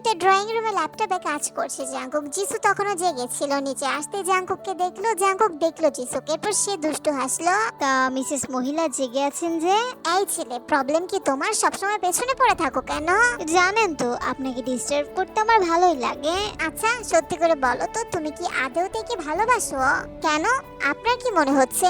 শুরুতে ড্রয়িং রুমে ল্যাপটপে কাজ করছে জাঙ্কুক। জিসু তখনও জেগেছিল নিচে। আসতে জাঙ্কুককে দেখল জাঙ্কুক দেখল জিসুকে। এরপর সে দুষ্টু হাসলো তা মিসেস মহিলা জেগে আছেন যে? এই ছেলে প্রবলেম কি তোমার? সবসময় পেছনে পড়ে থাকো কেন? জানেন তো আপনাকে ডিস্টার্ব করতে আমার ভালোই লাগে। আচ্ছা সত্যি করে বলো তো তুমি কি আদৌ থেকে ভালোবাসো? কেন? আপনার কি মনে হচ্ছে?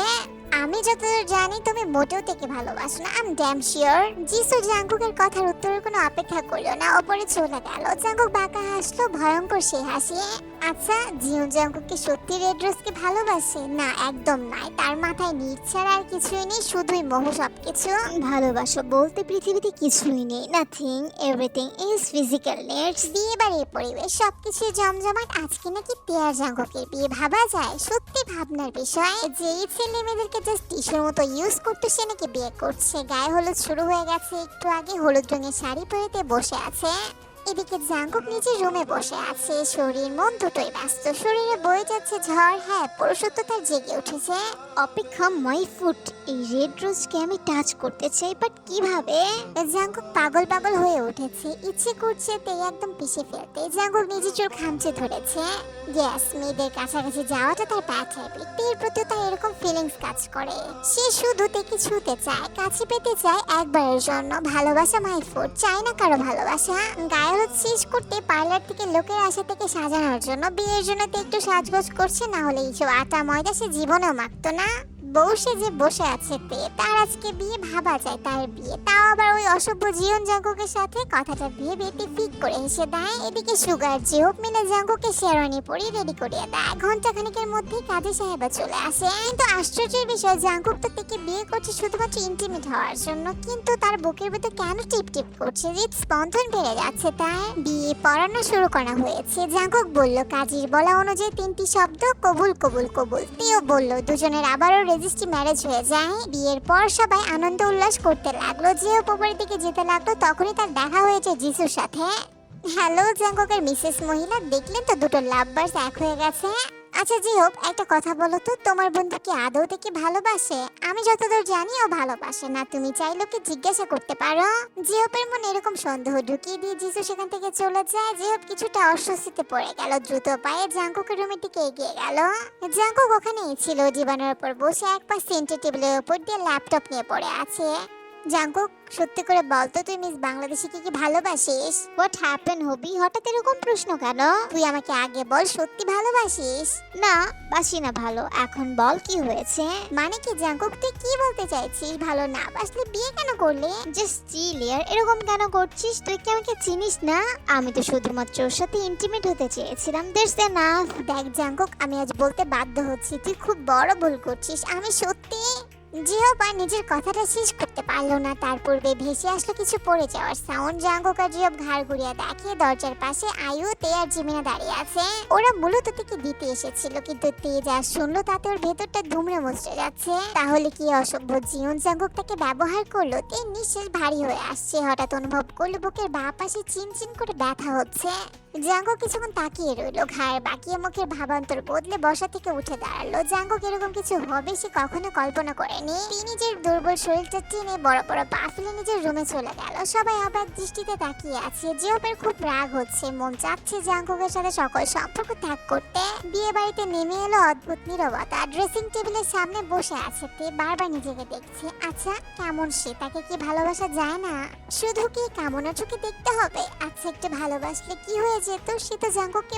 আমি যতদূর জানি, তুমি মোটেও থেকে ভালোবাসো না। আম ড্যাম শিওর জিসু জাঙ্গুকের কথার উত্তরের কোনো অপেক্ষা করল না। ওপরে চলে গেল। জাঙ্গুক বাঁকা হাসলো, ভয়ঙ্কর সে হাসি। আচ্ছা জিও জাঙ্কুক কি সত্যি রেড রোজকে ভালোবাসে? না, একদম নাই তার মাথায় নিট ছাড়া আর কিছুই নেই, শুধুই মোহ সবকিছু। ভালোবাসা বলতে পৃথিবীতে কিছুই নেই নাথিং এভরিথিং ইজ ফিজিক্যাল নেটস বিয়ে বাড়ির পরিবেশ, সবকিছু জমজমাট, আজকে নাকি পেয়ার জাঙ্গকের বিয়ে ভাবা যায়? সত্যি ভাবনার বিষয়। যেই ছেলে মেয়েদেরকে জাস্ট টিস্যুর মতো ইউজ করতো, সে নাকি বিয়ে করছে। গায়ে হলুদ শুরু হয়ে গেছে, একটু আগে হলুদ রঙের শাড়ি পরেতে বসে আছে। এদিকে জাঙ্কুক নিজের রুমে বসে আছে, শরীর মন দুটোই ব্যস্ত। শরীরে বয়ে যাচ্ছে ঝড় হ্যাঁ পুরুষত্ব জেগে উঠেছে। অপেক্ষা মাই ফুট, এই রেড রোজকে আমি টাচ করতে চাই বাট কীভাবে? জাঙ্কুক পাগল পাগল হয়ে উঠেছে। ইচ্ছে করছে তে একদম পিষে ফেলতে। জাঙ্কুক নিজে চোর খামচে ধরেছে। গ্যাস মেয়েদের কাছাকাছি যাওয়াটা তার ব্যাড হ্যাবিট তের প্রতি তার এরকম ফিলিংস কাজ করে। সে শুধু তেকে ছুতে চায়, কাছে পেতে চায় একবারের জন্য। ভালোবাসা মাই ফুড চায় না কারও ভালোবাসা। গায়ে হলুদ শেষ করতে পার্লার থেকে লোকের আশা থেকে সাজানোর জন্য বিয়ের জন্য তো একটু সাজগোজ করছে, না হলে এইসব আটা ময়দা সে জীবনেও মাখতো না। বউ যে বসে আছে তার আজকে বিয়ে ভাবা যায়, তার বিয়ে। তাও আবার ওই অসভ্য জীবন জাঙ্কুকের সাথে কথাটা ভেবে ফিক করে এসে দেয়। এদিকে সুগার জিহোপ মিলে জাঙ্কুকে শেরওয়ানি পরি রেডি করিয়ে দেয়। ঘণ্টা খানিকের মধ্যেই কাজী সাহেবা চলে আসে। কিন্তু আশ্চর্যের বিষয়, জাঙ্কুক তো থেকে বিয়ে করছে শুধুমাত্র ইন্টিমেট হওয়ার জন্য। কিন্তু তার বুকের ভেতর কেন টিপ টিপ করছে? হৃদ স্পন্দন বেড়ে যাচ্ছে তাই বিয়ে পড়ানো শুরু করা হয়েছে। জাঙ্কুক বলল, কাজীর বলা অনুযায়ী তিনটি শব্দ কবুল কবুল কবুল। তেও বলল, দুজনের আবারও রেজিস্ট্রি ম্যারেজ হয়ে যায়, বিয়ের পর সবাই আনন্দ উল্লাস করতে লাগল, যে উপরের দিকে যেতে লাগল তখনই তার দেখা হয়েছে যিশুর সাথে। হ্যালো জ্যাঙ্গকের মিসেস মহিলা, দেখলেন তো দুটো লাভ বার্স এক হয়ে গেছে। আচ্ছা জি হোক, একটা কথা বলো তো, তোমার বন্ধু কি আদৌ থেকে ভালোবাসে? আমি যতদূর জানি, ও ভালোবাসে না। তুমি চাইলে ওকে জিজ্ঞাসা করতে পারো? জিহপের মনে এরকম সন্দেহ ঢুকিয়ে দিয়ে যিশু সেখান থেকে চলে যায়। জিহপ কিছুটা অস্বস্তিতে পড়ে গেল, দ্রুত পায়ে জাঙ্কুকের রুমের দিকে এগিয়ে গেল। জাঙ্কুক ওখানেই ছিল, জীবনের উপর বসে এক পা সেন্টার টেবিলের উপর দিয়ে ল্যাপটপ নিয়ে পড়ে আছে। সত্যি করে বল তো তুই মিস কি ভালোবাসিস? হোয়াট হ্যাপেন হবি? হঠাৎ এরকম প্রশ্ন কেন? তুই আমাকে আগে বল, সত্যি ভালোবাসিস? না, বাসি না ভালো, এখন বল কি হয়েছে? মানে কি তুই কি বলতে চাইছিস? ভালো না বাসলে বিয়ে কেন করলি? জাস্ট চিল ইয়ার এরকম কেন করছিস? তুই কি আমাকে চিনিস না? আমি তো শুধুমাত্র ওর সাথে ইন্টিমেট হতে চেয়েছিলাম দ্যাটস এনাফ দেখ জাঙ্কুক আমি আজ বলতে বাধ্য হচ্ছি, তুই খুব বড় ভুল করছিস, আমি সত্যি জিহবা নিজের কথাটা শেষ করতে পারল না। তার পূর্বে ভেসে আসলো কিছু পড়ে যাওয়ার সাউন্ড জাঙ্কুক আর জিহব ঘাড় ঘুরিয়ে দেখে দরজার পাশে আয়ু তে আর জিমিনা দাঁড়িয়ে আছে। ওরা মূলত থেকে দিতে এসেছিল, কিন্তু তে যা শুনলো তাতে ওর ভেতরটা দুমড়ে মুচড়ে যাচ্ছে। তাহলে কি অসভ্য জীবন জাঙ্কুক তাকে ব্যবহার করল? তে নিঃশ্বাস ভারী হয়ে আসছে, হঠাৎ অনুভব করল বুকের বা পাশে চিনচিন করে ব্যথা হচ্ছে। জাঙ্গো কিছুক্ষণ তাকিয়ে রইল, ঘাড় বাকিয়ে মুখের ভাবান্তর বদলে বসা থেকে উঠে দাঁড়াল। জাঙ্গো এরকম কিছু হবে সে কখনো কল্পনা করেনি। তিনি নিজের দুর্বল শরীরটা টেনে বড় বড় পা ফেলে নিজের রুমে চলে গেল। সবাই অবাক দৃষ্টিতে তাকিয়ে আছে। জিওপের খুব রাগ হচ্ছে, মন চাচ্ছে জাঙ্কুকের সাথে সকল সম্পর্ক ত্যাগ করতে। বিয়ে বাড়িতে নেমে এলো অদ্ভুত নীরবতা। ড্রেসিং টেবিলের সামনে বসে আছে তে, বারবার নিজেকে দেখছে। আচ্ছা কেমন সে? তাকে কি ভালোবাসা যায় না? শুধু কি কামনা চোখে দেখতে হবে? আচ্ছা একটু ভালোবাসলে কি হয়ে যেত, সে তো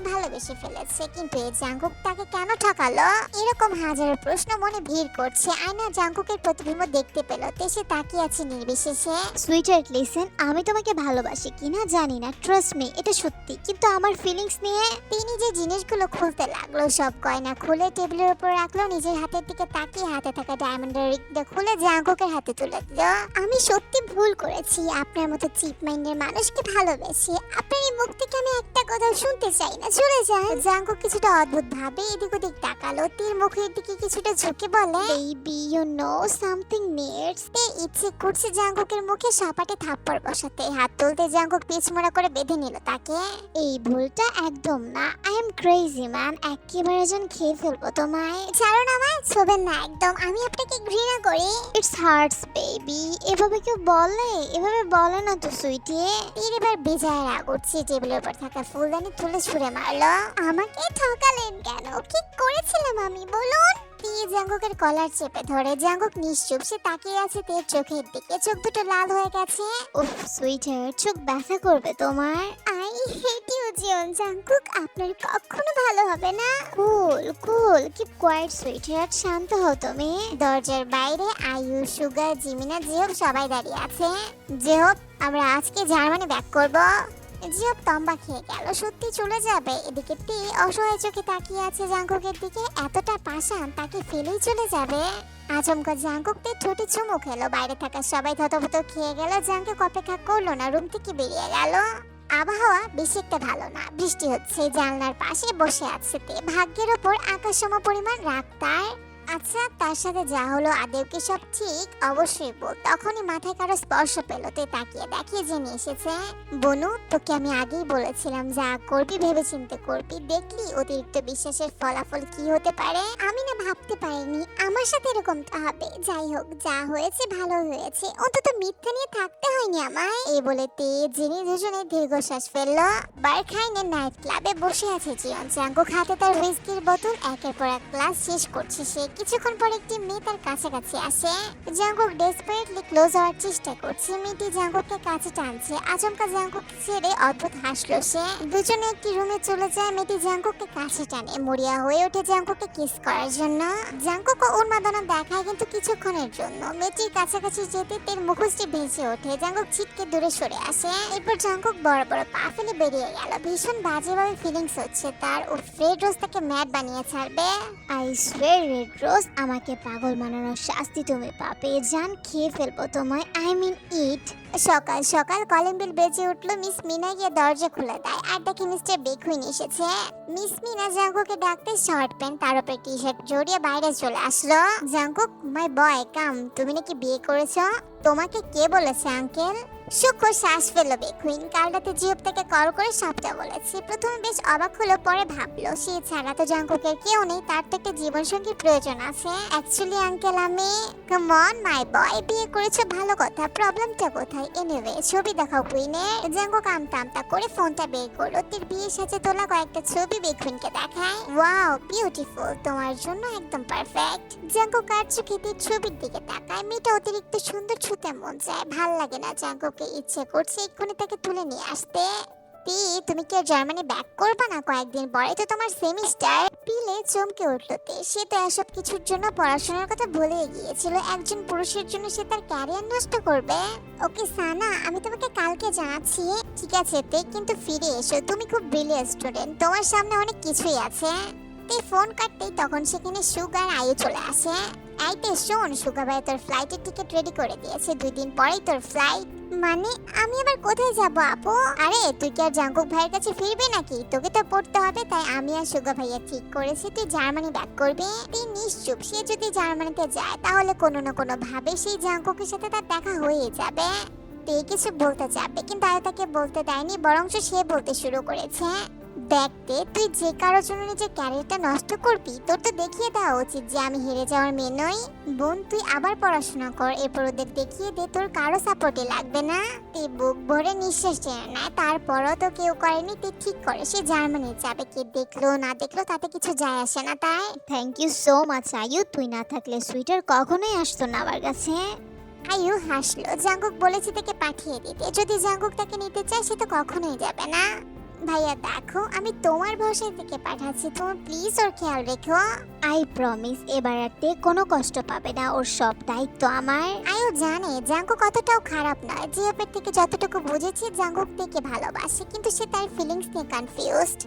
ভালোবেসে ফেলেছে। কিন্তু তাকে কেন ঠকালো? এরকম প্রশ্ন মনে ভিড় করছে। আয়না প্রতিবিম্ব দেখতে পেল। তাকিয়ে আছে নির্বিশেষে। লিসেন, আমি তোমাকে ভালোবাসি কিনা জানি না। ট্রাস্ট মি এটা সত্যি। কিন্তু আমার ফিলিংস নিয়ে তিনি যে জিনিসগুলো খুলতে লাগল, সব গয়না খুলে টেবিলের উপর রাখল, নিজের হাতের দিকে তাকিয়ে হাতে থাকা ডায়মন্ডের রিংটা খুলে জাঙ্কুকের হাতে তুলে দিল। আমি সত্যি ভুল করেছি। আপনার মতো চিপ মাইন্ডের মানুষকে ভালোবেসে। আপনার এই মুখ থেকে আমি এক একটা কথা শুনতে চাই না চলে যান। জাঙ্কুক কিছুটা অদ্ভুত ভাবে এদিক ওদিক তাকালো তীর মুখের দিকে কিছুটা ঝুঁকে বলে baby you know something needs তে ইচ্ছে করছে জাঙ্কুকের মুখে সাপাটে থাপ্পড় বসাতে। হাত তুলতে জাঙ্কুক পিছমোড়া করে বেঁধে নিল তাকে। এই ভুলটা একদম না আই এম ক্রেজি ম্যান একেবারে যেন খেয়ে ফেলব তোমায়। ছাড়ো না আমায় ছোবেন না একদম আমি আপনাকে ঘৃণা করি। ইটস হার্টস বেবি এভাবে কেউ বলে? এভাবে বলে না তো সুইটি? তীর এবার বেজায় রাগ উঠছে টেবিলের উপর থাকা ফুলদানি তুলে ছুঁড়ে মারলো। আমাকে ঠকালেন কেন? কি করেছিলাম আমি? বলুন। তীর জাঙ্গুকের কলার চেপে ধরে। জাঙ্গুক নিশ্চুপ, সে তাকিয়ে আছে তের চোখের দিকে। চোখ দুটো লাল হয়ে গেছে। উফ সুইটার চোখ ব্যথা করবে তোমার। I hate you Jiyeon. Jungkook আপনার কখনো ভালো হবে না। Cool cool keep quiet sweeter শান্ত হও তুমি। দরজার বাইরে আয়ু সুগার, জিমিনা জিহব সবাই দাঁড়িয়ে আছে। জিহব আমরা আজকে জার্মানি ব্যাক করব। জিহব তম্বা খেয়ে গেল, সত্যি চলে যাবে। এদিকে টি অসহায় চোখে তাকিয়ে আছে জাঙ্কুকের দিকে, এতটা পাষাণ তাকে ফেলেই চলে যাবে। আচমকা জাঙ্কুক তে ঠোঁটে চুমু খেলো, বাইরে থাকা সবাই থতমত খেয়ে গেল, জাঙ্কুক অপেক্ষা করল না, রুম থেকে বেরিয়ে গেল। আবহাওয়া বেশি একটা ভালো না, বৃষ্টি হচ্ছে, জানলার পাশে বসে আছে তে, ভাগ্যের ওপর আকাশ সম পরিমাণ রাগ তার। আচ্ছা তার সাথে যা হলো আদেও কি সব ঠিক? অবশ্যই বল। তখনই মাথায় কারও স্পর্শ পেল। তে তাকিয়ে দেখিয়ে জেনে এসেছে। বনু, তোকে আমি আগেই বলেছিলাম যা করবি ভেবে চিন্তে করবি। দেখলি অতিরিক্ত বিশ্বাসের ফলাফল কি হতে পারে? আমি না ভাবতে পারিনি। আমার সাথে এরকমটা হবে। যাই হোক, যা হয়েছে ভালো হয়েছে। অন্তত মিথ্যা নিয়ে থাকতে হয়নি আমায়। এই বলে তে জেনে দুজনে দীর্ঘশ্বাস ফেলল। বারখাইনের নাইট ক্লাবে বসে আছে জিয়ন চাঙ্গু খাতে তার হুইস্কির বোতল। একের পর এক গ্লাস শেষ করছে সে কিছুক্ষণ পর একটি মেয়ে তার কাছাকাছি আসে। জাঙ্গুক ডেসপারেটলি ক্লোজ হওয়ার চেষ্টা করছে। মেয়েটি জাঙ্গুককে কাছে টানছে। আচমকা জাঙ্গুক ছেড়ে অদ্ভুত হাসলো সে। দুজনে একটি রুমে চলে যায়। মেয়েটি জাঙ্গুককে কাছে টানে। মরিয়া হয়ে ওঠে জাঙ্গুককে কিস করার জন্য। জাঙ্গুকও উন্মাদনা দেখায় কিন্তু কিছুক্ষণের জন্য। মেয়েটির কাছাকাছি যেতে তের মুখোশটি ভেসে ওঠে। জাঙ্গুক ছিটকে দূরে সরে আসে। এরপর জাঙ্গুক বড় বড় পা ফেলে বেরিয়ে গেল। ভীষণ বাজেভাবে ফিলিংস হচ্ছে তার। ও ফ্রেড রোজ তাকে ম্যাড বানিয়ে ছাড়বে। আই সোয়ের রেড রোজ আমাকে পাগল বানানোর শাস্তি তুমি পাবে। জান খেয়ে ফেলব তোমায়। আই মিন ইট সকাল সকাল কলিং বেল বেজে উঠল, মিস মিনা গিয়ে দরজা খুলে দেয়। আর দেখে মিস্টার বেকুইন এসেছে। মিস মিনা, জাঙ্কুকে ডাকতে শর্ট প্যান্ট, তার উপরে টি শার্ট জড়িয়ে বাইরে চলে আসলো। জাঙ্কুক মাই বয় কাম তুমি নাকি বিয়ে করেছ? তোমাকে কে বলেছে আঙ্কেল সূক্ষ্ম শ্বাস ফেলল বেকুইন। জিওপ থেকে কল করে সবটা বলেছে। প্রথমে বেশ অবাক হলো, পরে ভাবলো, সে ছাড়া তো জাঙ্কুকের কেউ নেই, তার তো একটা জীবনসঙ্গীর প্রয়োজন আছে। অ্যাকচুয়ালি আঙ্কেল আমি কাম অন মাই বয় বিয়ে করেছ, ভালো কথা প্রবলেমটা কোথায়? এনিওয়ে ছবি দেখাও আমতা করে ফোনটা বের করল। তোর বিয়ের সাথে তোলা কয়েকটা ছবি বেকুইনকে দেখায়। ওয়াও বিউটিফুল তোমার জন্য একদম পারফেক্ট কার চোখে ছবির দিকে তাকায়। মেয়েটা অতিরিক্ত সুন্দর ছুতে মন চায়। ভালো লাগে না জাঙ্গোকে ইচ্ছে করছে এক্ষুনি তাকে তুলে নিয়ে আসতে। পি তুমি কি জার্মানি ব্যাক করবে না? কয়েকদিন পরে তো তোমার সেমিস্টার। পিলে চমকে উঠল তে। সে তো এসব কিছুর জন্য পড়াশোনার কথা ভুলে গিয়েছিল। একজন পুরুষের জন্য সে তার ক্যারিয়ার নষ্ট করবে। ওকে সানা, আমি তোমাকে কালকে জানাচ্ছি। ঠিক আছে তে, কিন্তু ফিরে এসো। তুমি খুব ব্রিলিয়ান্ট স্টুডেন্ট তোমার সামনে অনেক কিছুই আছে। তে, ফোন কাটতেই তখন সেখানে সুগার আয়ু চলে আসে। এইতে শোন সুগা ভাই তোর ফ্লাইটের টিকিট রেডি করে দিয়েছে। দুই দিন পরেই তোর ফ্লাইট মানে আমি আবার কোথায় যাব, আপু? আরে, তুই কি আর জাঙ্কুক ভাইয়ের কাছে ফিরবি নাকি? তোকে তো পড়তে হবে, তাই আমি আর সুগা ভাইয়া ঠিক করেছি, তুই জার্মানি ব্যাক করবি। তুই নিশ্চুপ, সে যদি জার্মানিতে যায়, তাহলে কোনো না কোনো ভাবে সেই জাঙ্কুকের সাথে তার দেখা হয়ে যাবে। তুই কিছু বলতে চাবে, কিন্তু আয়তাকে বলতে দেয়নি বরং সে বলতে শুরু করেছে। দেখতে তুই যে কারোর জন্য নিজের ক্যারিয়ারটা নষ্ট করবি তোর তো দেখিয়ে দেওয়া উচিত যে আমি হেরে যাওয়ার মেয়ে নই। বোন তুই আবার পড়াশোনা কর এরপর ওদের দেখিয়ে দে তোর কারও সাপোর্টে লাগবে না। তুই বুক ভরে নিঃশ্বাস টেনে নেয় তারপরও তো কেউ করেনি তুই ঠিক করে সে জার্মানি যাবে কে দেখল না দেখল তাতে কিছু যায় আসে না তাই। থ্যাংক ইউ সো মাচ আয়ু তুই না থাকলে সুইটার কখনোই আসতো না আমার কাছে। আয়ু হাসলো জাঙ্গুক বলেছে তাকে পাঠিয়ে দিতে যদি জাঙ্গুক তাকে নিতে চায় সে তো কখনোই যাবে না। ভাইয়া, দেখো, আমি তোমার ভরসায় দিকে পাঠাচ্ছি। তোমার প্লিজ ওর খেয়াল রেখো। আই প্রমিস এবার আর তে কোনো কষ্ট পাবে না। ওর সব দায়িত্ব আমার। আয়ু জানে জাঙ্গু কতটাও খারাপ নয়। জিওপের থেকে যতটুকু বুঝেছি জাঙ্গুক থেকে ভালোবাসে, কিন্তু সে তার ফিলিংস নিয়ে কনফিউজড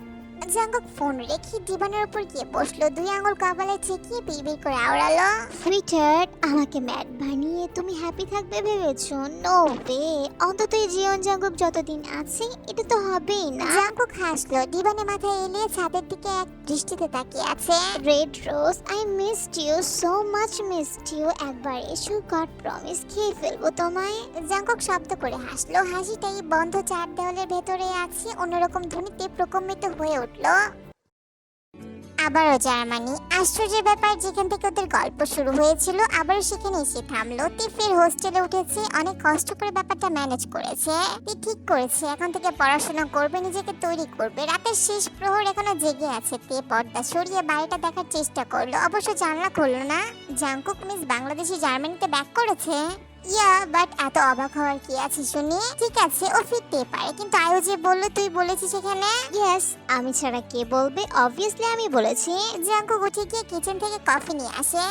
জাঙ্কুক ফোন রেখে দিবানের উপর গিয়ে বসল। দুই আঙুল কপালে ঠেকিয়ে বিড়বিড় করে আওড়ালো। সুইটার্ট আমাকে ম্যাড বানিয়ে তুমি হ্যাপি থাকবে ভেবেছো? নো ওয়ে অন্তত এই জীবন জাগক যতদিন আছে এটা তো হবেই না। জাঙ্কুক হাসলো। দিবানে মাথায় এলিয়ে ছাদের দিকে এক দৃষ্টিতে তাকিয়ে আছে। Red rose I missed you so much missed you একবার এসো গড প্রমিস খেয়ে ফেলব তোমায়। জাঙ্কুক শব্দ করে হাসলো। হাসিটাই বন্ধ চার দেওয়ালের ভেতরে আছে অন্যরকম ধ্বনিতে প্রকম্পিত হয়ে উঠল আবারও জার্মানি। আশ্চর্যের ব্যাপার, যেখান থেকে ওদের গল্প শুরু হয়েছিল, আবারও সেখানে এসে থামলো। তে ফের হোস্টেলে উঠেছে, অনেক কষ্ট করে ব্যাপারটা ম্যানেজ করেছে। ঠিক করেছে, এখন থেকে পড়াশোনা করবে, নিজেকে তৈরি করবে। রাতের শেষ প্রহর এখনও জেগে আছে তে। পর্দা সরিয়ে বাড়িটা দেখার চেষ্টা করল। অবশ্য জানলা করল না। জাঙ্কুক মিস বাংলাদেশি জার্মানিতে ব্যাক করেছে? ইয়া বাট এত অবাক হওয়ার কি আছে শুনি? ঠিক আছে, ও ফিরতে পারে। কিন্তু আয়ু যে বলল, তুই বলেছিস এখানে? ইয়েস আমি ছাড়া কে বলবে? অবভিয়াসলি আমি বলেছি। জাঙ্কু উঠে গিয়ে কিচেন থেকে কফি নিয়ে আসে।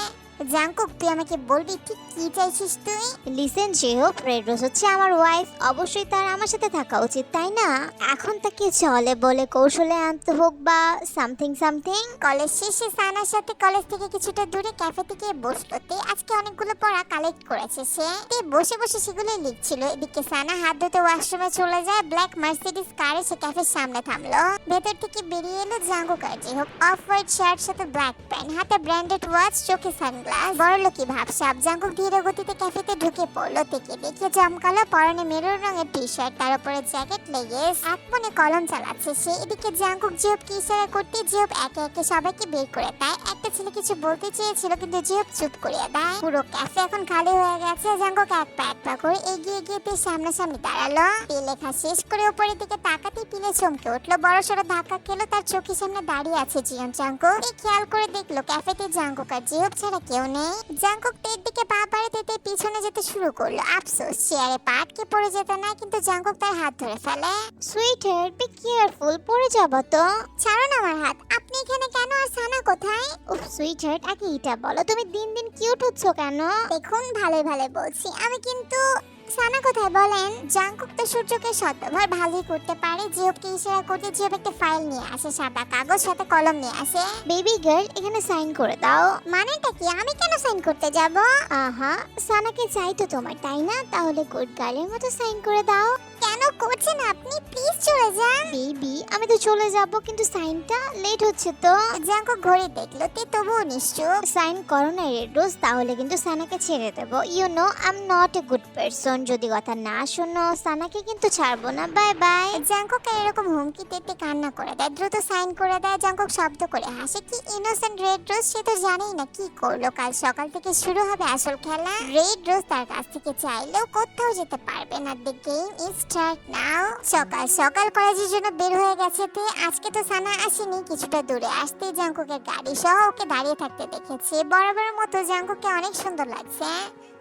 জাঙ্কুক তুই আমাকে বলবি ঠিক কি চাইছিস তুই? লিসেন হোক রেড রোজ হচ্ছে আমার ওয়াইফ অবশ্যই তার আমার সাথে থাকা উচিত তাই না? এখন তাকে চলে বলে কৌশলে আনতে হোক বা সামথিং সামথিং কলেজ শেষে সানার সাথে কলেজ থেকে কিছুটা দূরে ক্যাফে থেকে বসল। তে আজকে অনেকগুলো পড়া কালেক্ট করেছে সে। তে বসে বসে সেগুলো লিখছিল। এদিকে সানা হাত ধুতে ওয়াশরুমে চলে যায় ব্ল্যাক মার্সিডিজ কারে সে ক্যাফের সামনে থামলো। ভেতর থেকে বেরিয়ে এলো জাঙ্গু কার যে হোক অফ হোয়াইট শার্ট সাথে ব্ল্যাক প্যান্ট হাতে ব্র্যান্ডেড ওয়াচ চোখে সানগ্লাস বড় লোকি ভাবসাব জাঙ্গুক ধীরে গতিতে ক্যাফেতে ঢুকে পড়ল থেকে। দেখে চমকালো, পরনে মেরুন রঙের টি শার্ট তার উপরে জ্যাকেট, লেগেস, এক মনে কলম চালাচ্ছে। সে এদিকে জাঙ্কুক জিওপকে ইশারা করতে, জিওপ একে একে সবাইকে বের করে দেয়। একটা ছেলে কিছু বলতে চেয়েছিল, কিন্তু জিওপ চুপ করিয়ে দেয়। পুরো ক্যাফে এখন খালি হয়ে গেছে। জাঙ্কুক এক পা এক পা করে এগিয়ে গিয়ে তে সামনাসামনি দাঁড়াল। তে লেখা শেষ করে উপরের দিকে তাকাতে পিলে চমকে উঠল। বড় সড়ো ধাক্কা খেলো, তার চোখের সামনে দাঁড়িয়ে আছে জিয়ন জাঙ্কুক। এই খেয়াল করে দেখল ক্যাফেতে জাঙ্কুক আর জিওপ ছাড়া কেউ নেই। জাঙ্কুক তের দিকে পা বাড়াতে তে পিছনে যেতে শুরু করল। আফসোস চেয়ারে পা আটকে পড়ে যেতে না কিন্তু জাঙ্কুক তার হাত ধরে ফেলে। সুইটার বি কেয়ারফুল পড়ে যাব তো। ছাড়ুন আমার হাত আপনি এখানে কেন আর সানা কোথায়? উফ সুইটার আগে এটা বলো তুমি দিন দিন কিউট হচ্ছ কেন? দেখুন ভালো ভালো বলছি। আমি কিন্তু সানা কোথায় বলেন? জাংকুক তো সূর্যকে শতবার ভালোই করতে পারে জিওপকে ইশারা করতে জিওপ একটা ফাইল নিয়ে আসে সাদা কাগজ সাথে কলম নিয়ে আসে। বেবি গার্ল এখানে সাইন করে দাও। মানেটা কি? আমি কেন সাইন করতে যাব? আহা সানাকে চাই তো তোমার তাই না? তাহলে গুড গার্লের মতো সাইন করে দাও। কেন করছেন আপনি? প্লিজ চলে যান। বেবি আমি তো চলে যাব কিন্তু সাইনটা লেট হচ্ছে তো। জাঙ্কুক ঘড়ি দেখল তে তবুও নিশ্চুপ। সাইন করো না রেড রোজ তাহলে কিন্তু সানাকে ছেড়ে দেবো। You know I am not a good person যদি কথা না শোনো সানাকে কিন্তু ছাড়বো না। বাই বাই জাঙ্কুক এরকম হুমকি দিতে কান্না করে দেয় দ্রুত সাইন করে দেয় জাঙ্কুক শব্দ করে হাসে। কি ইনোসেন্ট রেড রোজ? সে তো জানেই না কি করল। কাল সকাল থেকে শুরু হবে আসল খেলা। রেড রোজ তার কাছ থেকে চাইলেও কোথাও যেতে পারবে না। The game is start now, সকাল সকাল কলেজের জন্য বের হয়ে গেছে তে আজকে তো সানা আসেনি, কিছুটা দূরে আসতে। জাঙ্কুকের গাড়ি সহ ওকে দাঁড়িয়ে থাকতে দেখেছে। বরাবর মতো জাঙ্কুকে অনেক সুন্দর লাগছে।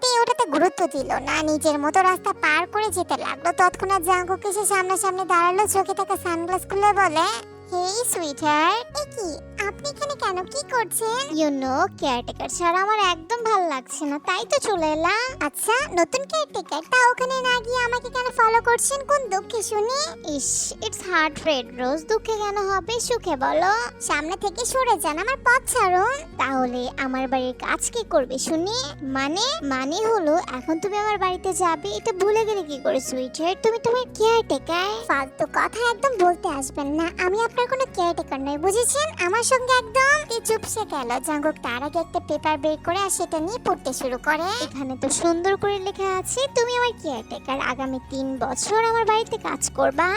তে ওটাতে গুরুত্ব দিল না, নিজের মতো রাস্তা পার করে যেতে লাগল। তৎক্ষণাৎ জাঙ্কুক এসে সামনাসামনি দাঁড়াল, চোখে থাকা সানগ্লাস খুলে বলে হেই সুইটার এ কি? আপনি এখানে কেন? কি করছেন? ইউ নো কেয়ারটেকার ছাড়া আমার একদম ভালো লাগছে না। তাই তো চলে এলাম। আচ্ছা নতুন কেয়ারটেকার তা ওখানে না গিয়ে আমাকে কেন ফলো করছেন? কোন দুঃখে শুনি? ইস ইটস হার্ট রেড রোজ দুঃখে কেন হবে? সুখে বলো। সামনে থেকে সরে যান আমার পথ ছাড়ুন। তাহলে আমার বাড়ির কাজ কি করবে শুনি? মানে মানে হলো এখন তুমি আমার বাড়িতে যাবে এটা ভুলে গেলে কি করে সুইটার তুমি তোমার কেয়ারটেকার ফালতু কথা একদম বলতে আসবেন না। আমি আপনার কোনো কেয়ারটেকার নয়, বুঝেছেন? আমার সঙ্গে একদম চুপসে গেল। জাঙ্গুক তার আগে একটা পেপার বের করে আর সেটা নিয়ে পড়তে শুরু করে। এখানে তো সুন্দর করে লেখা আছে, তুমি আমার কেয়ারটেকার আগামী তিন বছর আমার বাড়িতে কাজ করবা।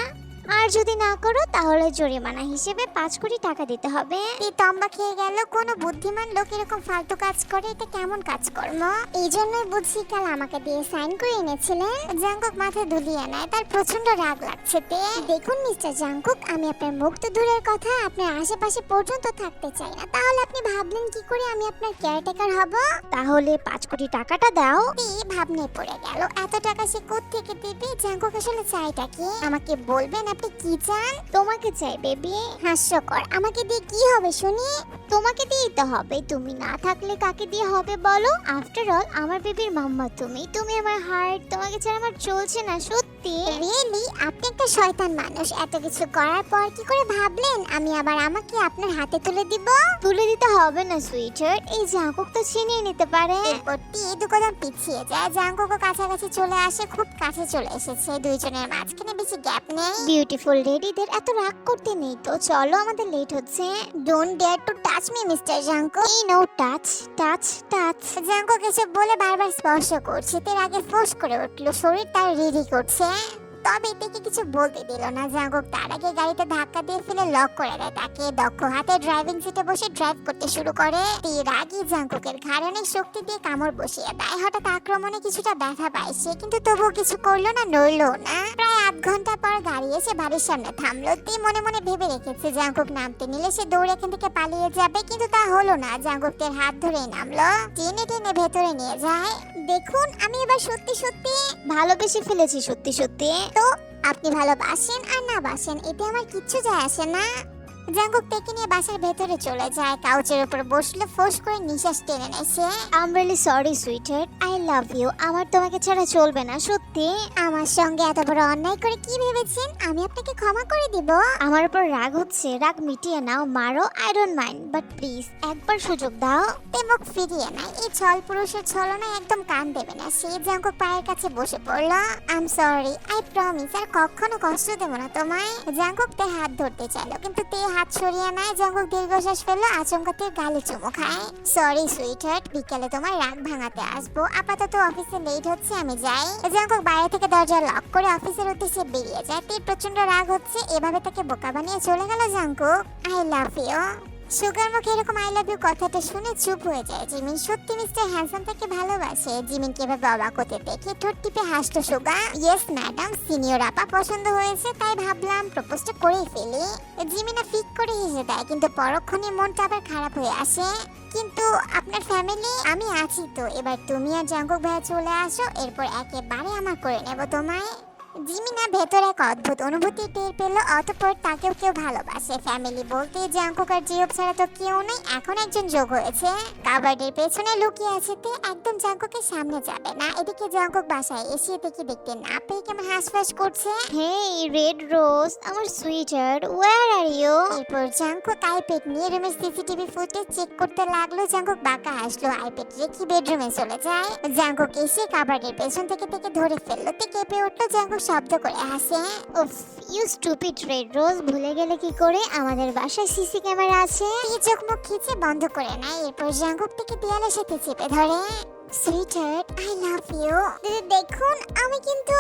আর যদি না করো, তাহলে জরিমানা হিসেবে পাঁচ কোটি টাকা দিতে হবে। এই তম্বা খেয়ে গেল। কোনো বুদ্ধিমান লোক এরকম ফালতু কাজ করে, এটা কেমন কাজকর্ম? এই জন্যই বুঝছি কাল আমাকে দিয়ে সাইন করে এনেছিলেন জাঙ্কুক মাথায় দুলিয়ে নেয়, তার প্রচণ্ড রাগ লাগছে তে। দেখুন, মিস্টার জাঙ্কুক আমি আপনার মুখ তো দূরের কথা, আপনার আশেপাশে পর্যন্ত থাকতে চাই না। তাহলে আপনি ভাবলেন কি করে আমি আপনার কেয়ারটেকার হব? তাহলে পাঁচ কোটি টাকাটা দাও। তে ভাবনে পড়ে গেল। এত টাকা সে থেকে দেবে জাঙ্কুক আসলে চাইটা কি? আমাকে বলবেন আপনি কি চান? তোমাকে চাই বেবি হাস্যকর। আমাকে দিয়ে কি হবে শুনি? তোমাকে দিয়েই তো হবে। তুমি না থাকলে কাকে দিয়ে হবে বলো? আফটার অল আমার বেবির মাম্মা তুমি। তুমি আমার হার্ট তোমাকে ছাড়া আমার চলছে না, সত্যি। সত্যি রিয়েলি আপনি একটা শয়তান মানুষ। এত কিছু করার পর কি করে ভাবলেন? আমি আবার আমাকে আপনার হাতে তুলে দিব? তুলে দিতে হবে না সুইটার। এই জাঙ্কুক তো ছিনিয়ে নিতে পারে। এরপর টি দু কদম পিছিয়ে যায়। জাঙ্কুকও কাছাকাছি চলে আসে খুব কাছে চলে এসেছে। দুইজনের মাঝখানে বেশি গ্যাপ নেই। বিউটিফুল লেডিদের এত রাগ করতে নেই তো? চলো আমাদের লেট হচ্ছে। Don't dare to touch me mister Jungkook. এই no touch touch touch Jungkook এসব বলে বারবার স্পর্শ করছে। তার আগে ফোর্স করে উঠল। শরীর তার রেডি করছে। তবে থেকে কিছু বলতে দিল না। জাঙ্কুক তার আগে গাড়িতে ধাক্কা দিয়ে ফেলে লক করে দেয় তাকে। দক্ষ হাতে ড্রাইভিং সিটে বসে ড্রাইভ করতে শুরু করে। রাগী জাঙ্কুকের ঘাড়ে শক্তি দিয়ে কামড় বসিয়ে দেয়। হঠাৎ আক্রমণে কিছুটা ব্যথা পায় সে, কিন্তু তবুও কিছু করল না, নড়লো না। প্রায় আধ ঘণ্টা পর গাড়ি এসে বাড়ির সামনে থামলো। তে মনে মনে ভেবে রেখেছে, জাঙ্কুক নামতে নিলে সে দৌড়ে এখান থেকে পালিয়ে যাবে, কিন্তু তা হলো না। জাঙ্কুকের হাত ধরেই নামলো। টেনে টেনে ভেতরে নিয়ে যায়। দেখুন, আমি এবার সত্যি সত্যি ভালোবেসে ফেলেছি, সত্যি সত্যি। তো আপনি ভালোবাসেন আর না বাসেন, এতে আমার কিচ্ছু যায় আসে না। জাঙ্কুক তেকে নিয়ে বাসার ভেতরে চলে যায়। কাউচের উপর বসল ফোঁস করে নিঃশ্বাস টেনে নেয় সে। I'm really sorry sweeter I love you আমার তোমাকে ছাড়া চলবে না সত্যি। আমার সঙ্গে এত বড় অন্যায় করে কি ভেবেছেন? আমি আপনাকে ক্ষমা করে দিব। আমার উপর রাগ হচ্ছে রাগ মিটিয়ে নাও মারো I don't mind but please একবার সুযোগ দাও। তে ফিরিয়ে নাই এই ছল পুরুষের ছলনা একদম কান দেবে না। সে জাঙ্কুক পায়ের কাছে বসে পড়ল। আম সরি আই প্রমিস আর কখনো কষ্ট দেব না তোমায়। জাঙ্কুক তে হাত ধরতে চাইলো কিন্তু তে হাত সরিয়ে নেয় জঙ্গল দীর্ঘশ্বাস ফেলল, আচমকা তে গালে চুমো খায়। সরি সুইট হার্ট বিকেলে তোমার রাগ ভাঙাতে আসব। আপাতত অফিসে লেট হচ্ছে, আমি যাই। জঙ্গল বাইরে থেকে দরজা লক করে অফিসের উদ্দেশ্যে বেরিয়ে যায়। তে প্রচণ্ড রাগ হচ্ছে, এভাবে তাকে বোকা বানিয়ে চলে গেল জঙ্গল। আই লাভ ইউ সুগার মুখে এরকম আই লাভ ইউ কথাটা শুনে চুপ হয়ে যায়। জিমিন সত্যি মিস্টার হ্যান্ডসাম তাকে ভালোবাসে। জিমিনকে এভাবে অবাক হতে দেখে ঠোঁট টিপে হাসতো সুগা। ইয়েস ম্যাডাম সিনিয়র আপা পছন্দ হয়েছে, তাই ভাবলাম প্রপোজটা করেই ফেলি। জিমিনা ফিক করে হেসে দেয়, কিন্তু পরক্ষণে মনটা আবার খারাপ হয়ে আসে। কিন্তু আপনার ফ্যামিলি আমি আছি তো, এবার তুমি আর জাঙ্কুক ভাইয়া চলে আসো, এরপর একেবারে আমার করে নেব তোমায়। জিমিনা ভেতরে এক অদ্ভুত অনুভূতি টের পেল অতঃপর তাকেও কেউ ভালোবাসে। ফ্যামিলি বলতে জাঙ্কুক আর জিওপ ছাড়া তো কেউ নেই এখন একজন যোগ হয়েছে। কাবার্ডের পেছনে লুকিয়ে আছে তে একদম জাঙ্কুকের সামনে যাবে না। এদিকে জাঙ্কুক বাসায় এসে দেখি দেখতে না পেয়ে কেমন হাঁসফাঁস করছে। হেই রেড রোজ আমার সুইটার ওয়্যার আর ইউ এরপর জাঙ্কুক আইপ্যাড নিয়ে রুমের সিসিটিভি ফুটেজ চেক করতে লাগল জাঙ্কুক বাঁকা হাসলো আইপ্যাড রেখে বেডরুমে চলে যায়। জাঙ্কুক এসে কাবার্ডের পেছন থেকে থেকে ধরে ফেলল তে কেঁপে উঠল জাঙ্কুক শব্দ করে হাসে উফ ইউ স্টুপিড রেড রোজ ভুলে গেলে কি করে? আমাদের বাসায় সিসি ক্যামেরা আছে। এই চোখ মুখ খিচে বন্ধ করে নেয় এরপর জাঙ্কুক থেকে দেয়ালের সাথে চেপে ধরে। সুইটার্ট আই লাভ ইউ দেখুন, আমি কিন্তু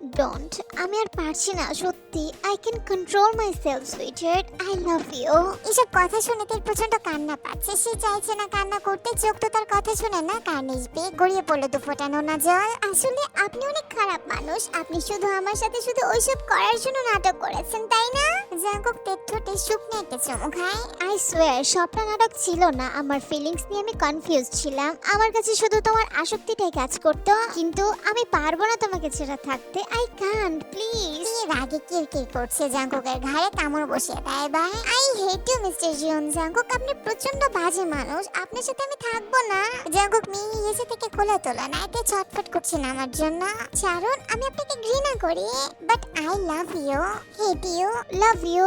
ডোন্ট আমি আর পারছি না সত্যি। I can control my self sweeter I love you এসব কথা শুনে তার প্রচণ্ড কান্না পাচ্ছে। সে চাইছে না কান্না করতে চোখ তো তার কথা শুনে না কার্নিশ বেয়ে গড়িয়ে পড়ল দু ফোঁটা নোনা জল। আসলে আপনি অনেক খারাপ মানুষ। আপনি শুধু আমার সাথে শুধু ওইসব করার জন্য নাটক করেছেন তাই না? জাঙ্কুক তের ঠোঁটে শুকনো একটা চুমু খায়। আই সোয়ার সবটা নাটক ছিল না। আমার ফিলিংস নিয়ে আমি কনফিউজ ছিলাম। আমার কাছে শুধু তোমার আসক্তিটাই কাজ করতো। কিন্তু আমি পারব না তোমাকে ছেড়ে থাকতে। আই কান্ট প্লিজ কি রাগে কিরকির করছে জাঙ্কুকের ঘাড়ে? কামড় বসিয়ে দেয় ভাই I hate you mister Jeon Jungkook, আপনি প্রচণ্ড বাজে মানুষ। আপনার সাথে আমি থাকব না। জাঙ্কুক মিহি হেসে থেকে খোলা তোলা। না এতে ছটফট করছেন আমার জন্য। চারণ আমি আপনাকে ঘৃণা করি but I love you hate you love you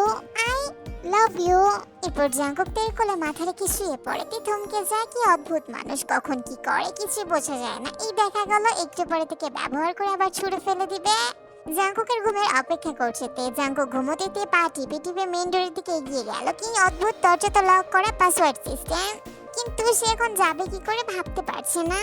I love you এরপর জাঙ্কুক তের কোলে মাথা রেখে শুয়ে পড়ে তে থমকে যায় কি অদ্ভুত মানুষ, কখন কি করে কিছু বোঝা যায় না। এই দেখা গেল, একটু পরে থেকে ব্যবহার করে আবার ছুঁড়ে ফেলে দিবে। জাঙ্কুকের ঘুমের অপেক্ষা করছে তে। জাঙ্কুক ঘুমোতে তে পা টিপে টিপে মেন ডোরের দিকে এগিয়ে গেল। কি অদ্ভুত দরজা তো লক করা পাসওয়ার্ড সিস্টেম কিন্তু সে এখন যাবে কি করে ভাবতে পারছে না।